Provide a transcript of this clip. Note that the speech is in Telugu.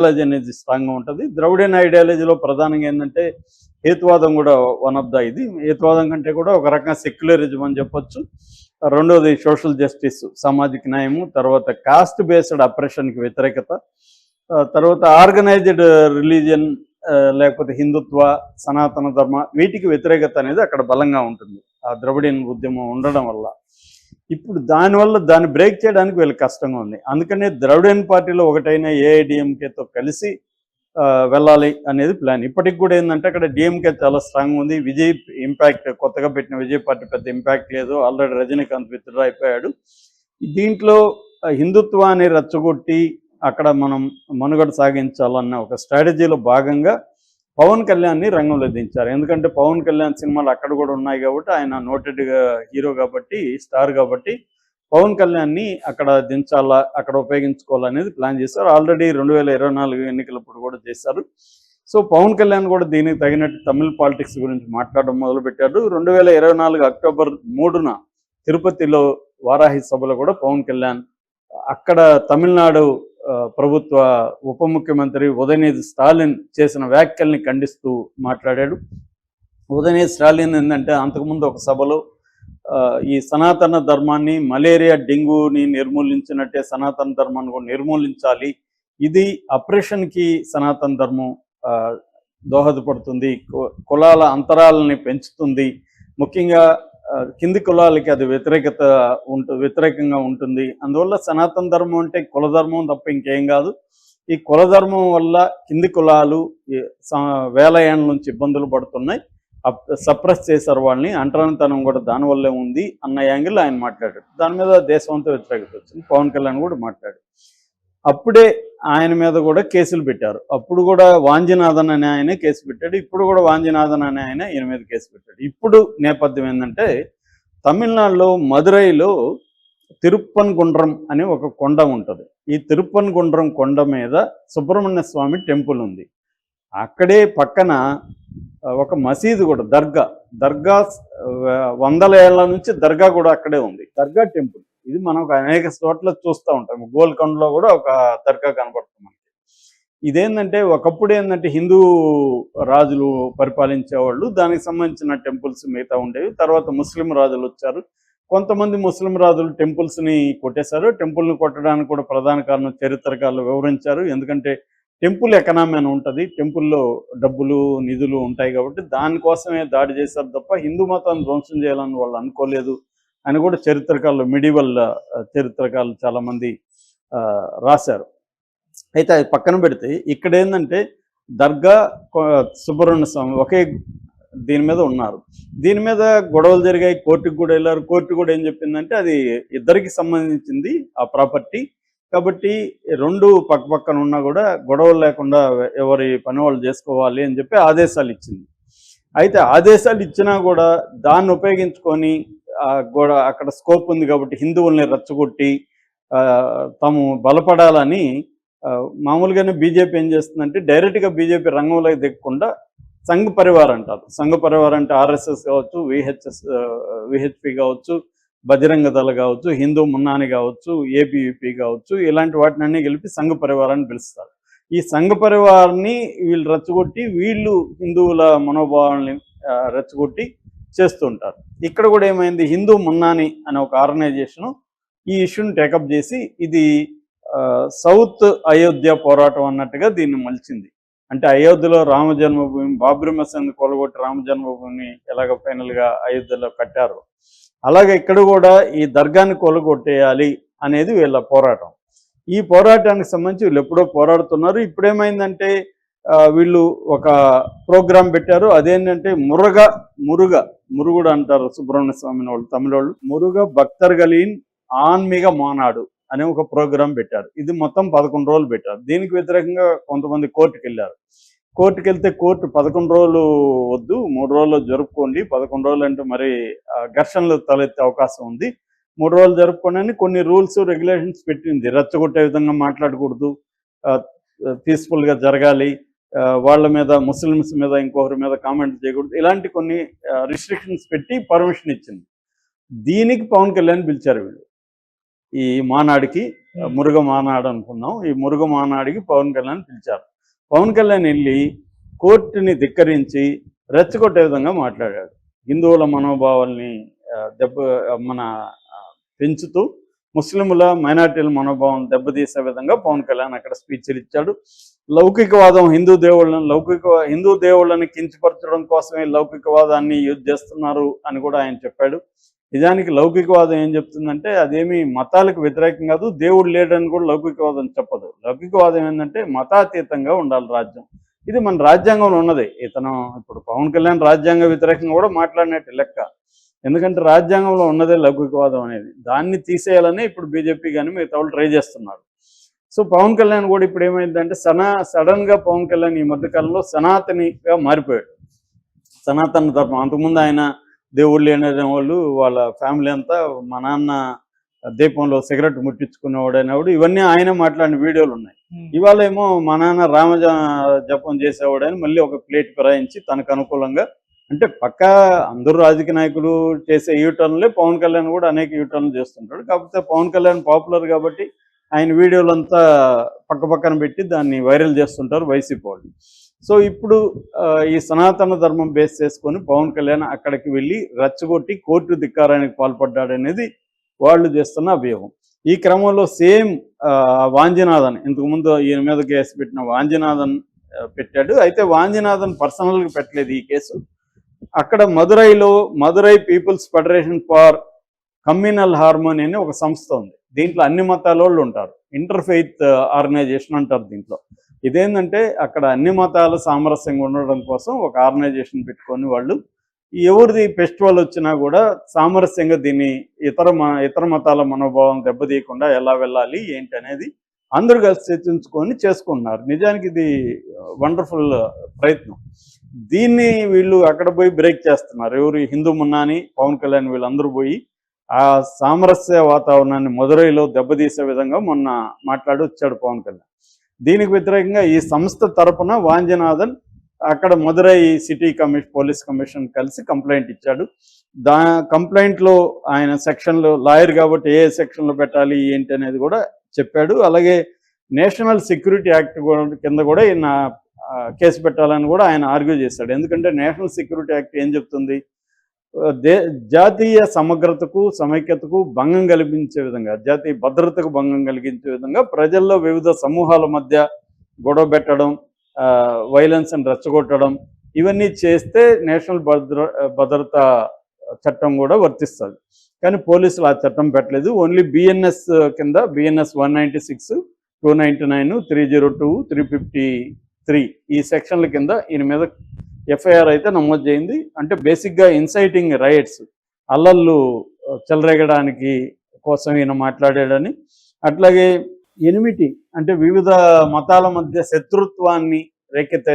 ఐడియాలజీ అనేది స్ట్రాంగ్గా ఉంటుంది. ద్రవిడియన్ ఐడియాలజీలో ప్రధానంగా ఏంటంటే హేతువాదం కూడా వన్ ఆఫ్ ద ఇది. హేతువాదం కంటే కూడా ఒక రకంగా సెక్యులరిజం అని చెప్పొచ్చు. రెండోది సోషల్ జస్టిస్ సామాజిక న్యాయము తర్వాత కాస్ట్ బేస్డ్ అప్రెషన్కి వ్యతిరేకత తర్వాత ఆర్గనైజ్డ్ రిలీజియన్ లేకపోతే హిందుత్వ సనాతన ధర్మ వీటికి వ్యతిరేకత అనేది అక్కడ బలంగా ఉంటుంది. ఆ ద్రవిడియన్ ఉద్యమం ఉండడం వల్ల. ఇప్పుడు దానివల్ల దాన్ని బ్రేక్ చేయడానికి వీళ్ళకి కష్టంగా ఉంది. అందుకనే ద్రవిడియన్ పార్టీలో ఒకటైన ఏఐడిఎంకేతో కలిసి వెళ్ళాలి అనేది ప్లాన్. ఇప్పటికి కూడా ఏంటంటే అక్కడ డిఎంకే చాలా స్ట్రాంగ్ ఉంది. విజయ్ ఇంపాక్ట్ కొత్తగా పెట్టిన విజయ్ పార్టీ పెద్ద ఇంపాక్ట్ లేదు. ఆల్రెడీ రజనీకాంత్ విత్డ్రా అయిపోయాడు. దీంట్లో హిందుత్వాన్ని రెచ్చగొట్టి అక్కడ మనం మనుగడ సాగించాలన్న ఒక స్ట్రాటజీలో భాగంగా పవన్ కళ్యాణ్ని రంగంలో దించారు. ఎందుకంటే పవన్ కళ్యాణ్ సినిమాలు అక్కడ కూడా ఉన్నాయి కాబట్టి ఆయన నోటెడ్ హీరో కాబట్టి స్టార్ కాబట్టి పవన్ కళ్యాణ్ని అక్కడ దించాలా అక్కడ ఉపయోగించుకోవాలనేది ప్లాన్ చేశారు. ఆల్రెడీ రెండు వేల ఇరవై నాలుగు ఎన్నికలప్పుడు కూడా చేశారు. సో పవన్ కళ్యాణ్ కూడా దీనికి తగినట్టు తమిళ పాలిటిక్స్ గురించి మాట్లాడడం మొదలుపెట్టాడు. రెండు వేల ఇరవై నాలుగు అక్టోబర్ మూడున తిరుపతిలో వారాహి సభలో కూడా పవన్ కళ్యాణ్ అక్కడ తమిళనాడు ప్రభుత్వ ఉప ముఖ్యమంత్రి ఉదయనిధి స్టాలిన్ చేసిన వ్యాఖ్యల్ని ఖండిస్తూ మాట్లాడాడు. ఉదయనిధి స్టాలిన్ ఏంటంటే అంతకుముందు ఒక సభలో ఈ సనాతన ధర్మాన్ని మలేరియా డెంగ్యూని నిర్మూలించినట్టే సనాతన ధర్మాన్ని కూడా నిర్మూలించాలి. ఇది అప్రెషన్కి సనాతన ధర్మం ఆ, దోహదపడుతుంది. కు- కులాల అంతరాలని పెంచుతుంది. ముఖ్యంగా కింది కులాలకి అది వ్యతిరేకత ఉంటు వ్యతిరేకంగా ఉంటుంది. అందువల్ల సనాతన ధర్మం అంటే కుల ధర్మం తప్ప ఇంకేం కాదు. ఈ కుల ధర్మం వల్ల కింది కులాలు వేల ఏళ్ళ నుంచి ఇబ్బందులు పడుతున్నాయి. సప్రెస్ చేశారు వాళ్ళని. అంటరానితనం కూడా దానివల్లే ఉంది అన్న యాంగిల్ ఆయన మాట్లాడాడు దాని మీద దేశం అంతా వ్యతిరేకత వచ్చింది. పవన్ కళ్యాణ్ కూడా మాట్లాడాడు అప్పుడే ఆయన మీద కూడా కేసులు పెట్టారు. అప్పుడు కూడా వాంజినాథన్ అనే ఆయన కేసు పెట్టాడు. ఇప్పుడు కూడా వాంజినాథన్ అనే ఆయన ఈయన మీద కేసు పెట్టాడు. ఇప్పుడు నేపథ్యం ఏంటంటే తమిళనాడులో మదురైలో తిరుప్పన్ గుండ్రం అని ఒక కొండ ఉంటుంది. ఈ తిరుప్పన్ గుండ్రం కొండ మీద సుబ్రహ్మణ్య స్వామి టెంపుల్ ఉంది. అక్కడే పక్కన ఒక మసీదు కూడా దర్గా. దర్గా వందల ఏళ్ళ నుంచి దర్గా కూడా అక్కడే ఉంది. దర్గా టెంపుల్. ఇది మనం ఒక అనేక చోట్ల చూస్తూ ఉంటాం. గోల్కొండలో కూడా ఒక దర్గా కనపడుతుంది మనకి. ఇదేంటంటే ఒకప్పుడు ఏంటంటే హిందూ రాజులు పరిపాలించేవాళ్ళు దానికి సంబంధించిన టెంపుల్స్ మిగతా ఉండేవి. తర్వాత ముస్లిం రాజులు వచ్చారు. కొంతమంది ముస్లిం రాజులు టెంపుల్స్ని కొట్టేశారు. టెంపుల్ని కొట్టడానికి కూడా ప్రధాన కారణం చరిత్రకారులు వివరించారు. ఎందుకంటే టెంపుల్ ఎకనామీ అని ఉంటుంది. టెంపుల్లో డబ్బులు నిధులు ఉంటాయి కాబట్టి దానికోసమే దాడి చేశారు తప్ప హిందూ మతాన్ని ధ్వంసం చేయాలని వాళ్ళు అనుకోలేదు. అని కూడా చరిత్రకారులు మిడివల్ చరిత్రకారులు చాలామంది ఆ, రాశారు. అయితే అది పక్కన పెడితే ఇక్కడ ఏంటంటే దర్గా సుబ్రహ్మణ్య స్వామి ఒకే దీని మీద ఉన్నారు. దీని మీద గొడవలు జరిగాయి కోర్టుకు కూడా వెళ్ళారు. కోర్టు కూడా ఏం చెప్పిందంటే అది ఇద్దరికి సంబంధించింది ఆ ప్రాపర్టీ. కాబట్టి రెండు పక్క పక్కన ఉన్నా కూడా గొడవలు లేకుండా ఎవరి పని వాళ్ళు చేసుకోవాలి అని చెప్పి ఆదేశాలు ఇచ్చింది. అయితే ఆదేశాలు ఇచ్చినా కూడా దాన్ని ఉపయోగించుకొని ఆ గోడ అక్కడ స్కోప్ ఉంది కాబట్టి హిందువుల్ని రచ్చగొట్టి ఆ, తాము బలపడాలని మామూలుగానే బీజేపీ ఏం చేస్తుందంటే డైరెక్ట్గా బీజేపీ రంగంలోకి దిగకుండా సంఘ పరివార్ అంటారు. సంఘ పరివార్ అంటే ఆర్ఎస్ఎస్ కావచ్చు విహెచ్ఎస్ విహెచ్పి కావచ్చు బజరంగ దళ కావచ్చు హిందూ మున్నాని కావచ్చు ఏపీయూపీ కావచ్చు ఇలాంటి వాటిని అన్ని కలిపి సంఘ పరివారాన్ని పిలుస్తారు. ఈ సంఘ పరివారాన్ని వీళ్ళు రెచ్చగొట్టి వీళ్ళు హిందువుల మనోభావాల్ని రెచ్చగొట్టి చేస్తుంటారు. ఇక్కడ కూడా ఏమైంది? హిందూ మున్నాని అనే ఒక ఆర్గనైజేషన్ ఈ ఇష్యూని టేకప్ చేసి ఇది ఆ, సౌత్ అయోధ్య పోరాటం అన్నట్టుగా దీన్ని మలిచింది. అంటే అయోధ్యలో రామ జన్మభూమి బాబ్రీ మసీద్ కొలగొట్టి రామ జన్మభూమిని ఎలాగ ఫైనల్గా అయోధ్యలో కట్టారు అలాగే ఇక్కడ కూడా ఈ దర్గాని కొలగొట్టేయాలి అనేది వీళ్ళ పోరాటం. ఈ పోరాటానికి సంబంధించి వీళ్ళు ఎప్పుడో పోరాడుతున్నారు. ఇప్పుడేమైందంటే వీళ్ళు ఒక ప్రోగ్రాం పెట్టారు. అదేంటంటే మురుగ మురుగ మురుగుడు అంటారు సుబ్రహ్మణ్య స్వామిని వాళ్ళు తమిళ వాళ్ళు మురుగ భక్తర్గలీన్ ఆన్మీగ మానాడు అనే ఒక ప్రోగ్రాం పెట్టారు. ఇది మొత్తం పదకొండు రోజులు పెట్టారు. దీనికి వ్యతిరేకంగా కొంతమంది కోర్టుకు వెళ్ళారు కోర్టుకు వెళ్తే కోర్టు పదకొండు రోజులు వద్దు మూడు రోజులు జరుపుకోండి. పదకొండు రోజులు అంటే మరి ఘర్షణలు తలెత్తే అవకాశం ఉంది. మూడు రోజులు జరుపుకోండి కొన్ని రూల్స్ రెగ్యులేషన్స్ పెట్టింది. రెచ్చగొట్టే విధంగా మాట్లాడకూడదు. పీస్ఫుల్గా జరగాలి. వాళ్ళ మీద ముస్లిమ్స్ మీద ఇంకొకరి మీద కామెంట్ చేయకూడదు. ఇలాంటి కొన్ని రిస్ట్రిక్షన్స్ పెట్టి పర్మిషన్ ఇచ్చింది. దీనికి పవన్ కళ్యాణ్ పిలిచారు వీళ్ళు. ఈ మానాడికి మురుగ మానాడు అనుకున్నాం. ఈ మురుగ మానాడికి పవన్ కళ్యాణ్ పిలిచారు. పవన్ కళ్యాణ్ వెళ్ళి కోర్టుని ధిక్కరించి రెచ్చగొట్టే విధంగా మాట్లాడాడు. హిందువుల మనోభావాల్ని దెబ్బ మన పెంచుతూ ముస్లింల మైనార్టీల మనోభావం దెబ్బతీసే విధంగా పవన్ కళ్యాణ్ అక్కడ స్పీచ్లు ఇచ్చాడు. లౌకికవాదం హిందూ దేవుళ్ళని లౌకిక హిందూ దేవుళ్ళని కించపరచడం కోసమే లౌకికవాదాన్ని యూజ్ చేస్తున్నారు అని కూడా ఆయన చెప్పాడు. నిజానికి లౌకికవాదం ఏం చెప్తుందంటే అదేమి మతాలకు వ్యతిరేకం కాదు దేవుడు లేడని కూడా లౌకికవాదం చెప్పదు. లౌకికవాదం ఏంటంటే మతాతీతంగా ఉండాలి రాజ్యం. ఇది మన రాజ్యాంగంలో ఉన్నది. ఇతను ఇప్పుడు పవన్ కళ్యాణ్ రాజ్యాంగ వ్యతిరేకంగా కూడా మాట్లాడినట్టు లెక్క. ఎందుకంటే రాజ్యాంగంలో ఉన్నదే లౌకికవాదం అనేది. దాన్ని తీసేయాలని ఇప్పుడు బీజేపీ కానీ మిగతా వాళ్ళు ట్రై చేస్తున్నారు. సో పవన్ కళ్యాణ్ కూడా ఇప్పుడు ఏమైందంటే సనా సడన్గా పవన్ కళ్యాణ్ ఈ మధ్య కాలంలో సనాతనిగా మారిపోయాడు. సనాతన ధర్మం. అంతకుముందు ఆయన దేవుళ్ళు లేని వాళ్ళు వాళ్ళ ఫ్యామిలీ అంతా మా నాన్న దీపంలో సిగరెట్ ముట్టించుకునేవాడు అనేవాడు ఇవన్నీ ఆయన మాట్లాడిన వీడియోలు ఉన్నాయి. ఇవాళ ఏమో మా నాన్న రామ జపం చేసేవాడని మళ్ళీ ఒక ప్లేట్ ఫిరాయించి తనకు అనుకూలంగా అంటే పక్క అందరూ రాజకీయ నాయకులు చేసే యూటర్న్లే పవన్ కళ్యాణ్ కూడా అనేక యూటర్న్లు చేస్తుంటాడు. కాకపోతే పవన్ కళ్యాణ్ పాపులర్ కాబట్టి ఆయన వీడియోలంతా పక్క పక్కన పెట్టి దాన్ని వైరల్ చేస్తుంటారు వైసీపీ వాళ్ళు. సో ఇప్పుడు ఈ సనాతన ధర్మం బేస్ చేసుకొని పవన్ కళ్యాణ్ అక్కడికి వెళ్ళి రచ్చగొట్టి కోర్టు ధిక్కారానికి పాల్పడ్డాడనేది వాళ్ళు చేస్తున్న అభియోగం. ఈ క్రమంలో సేమ్ వాంజినాథన్ ఇంతకుముందు ఈయన మీద కేసు పెట్టిన వాంజినాథన్ పెట్టాడు. అయితే వాంజినాథన్ పర్సనల్గా పెట్టలేదు ఈ కేసు. అక్కడ మదురైలో Madurai peoples federation for communal harmony అని ఒక సంస్థ ఉంది. దీంట్లో అన్ని మతాల వాళ్ళు ఉంటారు ఇంటర్ఫెయిత్ ఆర్గనైజేషన్ uh, అంటారు దీంట్లో. ఇదేంటంటే అక్కడ అన్ని మతాలు సామరస్యంగా ఉండడం కోసం ఒక ఆర్గనైజేషన్ పెట్టుకొని వాళ్ళు ఎవరిది ఫెస్టివల్ వచ్చినా కూడా సామరస్యంగా దీన్ని ఇతర ఇతర మతాల మనోభావం దెబ్బతీయకుండా ఎలా వెళ్ళాలి ఏంటి అనేది అందరూ కలిసి చర్చించుకొని చేసుకుంటున్నారు. నిజానికి ఇది uh, వండర్ఫుల్ uh, ప్రయత్నం. దీన్ని వీళ్ళు అక్కడ పోయి బ్రేక్ చేస్తున్నారు. ఎవరు హిందూ మున్నాని పవన్ కళ్యాణ్ వీళ్ళందరూ పోయి ఆ సామరస్య వాతావరణాన్ని మదురైలో దెబ్బతీసే విధంగా మొన్న మాట్లాడి వచ్చాడు పవన్ కళ్యాణ్. దీనికి వ్యతిరేకంగా ఈ సంస్థ తరపున వాంజనాథన్ అక్కడ Madurai city commission police commission కలిసి కంప్లైంట్ ఇచ్చాడు. దా కంప్లైంట్లో ఆయన సెక్షన్లో లాయర్ కాబట్టి ఏ సెక్షన్లో పెట్టాలి ఏంటి అనేది కూడా చెప్పాడు. అలాగే నేషనల్ సెక్యూరిటీ యాక్ట్ కింద కూడా ఈయన కేసు పెట్టాలని కూడా ఆయన ఆర్గ్యూ చేశాడు. ఎందుకంటే నేషనల్ సెక్యూరిటీ యాక్ట్ ఏం చెప్తుంది? దే జాతీయ సమగ్రతకు సమైక్యతకు భంగం కల్పించే విధంగా జాతీయ భద్రతకు భంగం కలిగించే విధంగా ప్రజల్లో వివిధ సమూహాల మధ్య గొడవ పెట్టడం వైలెన్స్ అని రెచ్చగొట్టడం ఇవన్నీ చేస్తే నేషనల్ భద్ర భద్రతా చట్టం కూడా వర్తిస్తుంది. కానీ పోలీసులు ఆ చట్టం పెట్టలేదు. ఓన్లీ బిఎన్ఎస్ కింద BNS one ninety six two ninety nine three zero two three fifty three ఈ సెక్షన్ల కింద ఈయన మీద ఎఫ్ఐఆర్ అయితే నమోదు చేయింది. అంటే బేసిక్గా ఇన్సైటింగ్ రైట్స్ అల్లల్లు చెలరేగడానికి కోసం ఈయన మాట్లాడాడని. అట్లాగే ఎనిమిటి అంటే వివిధ మతాల మధ్య శత్రుత్వాన్ని రేకెత్తే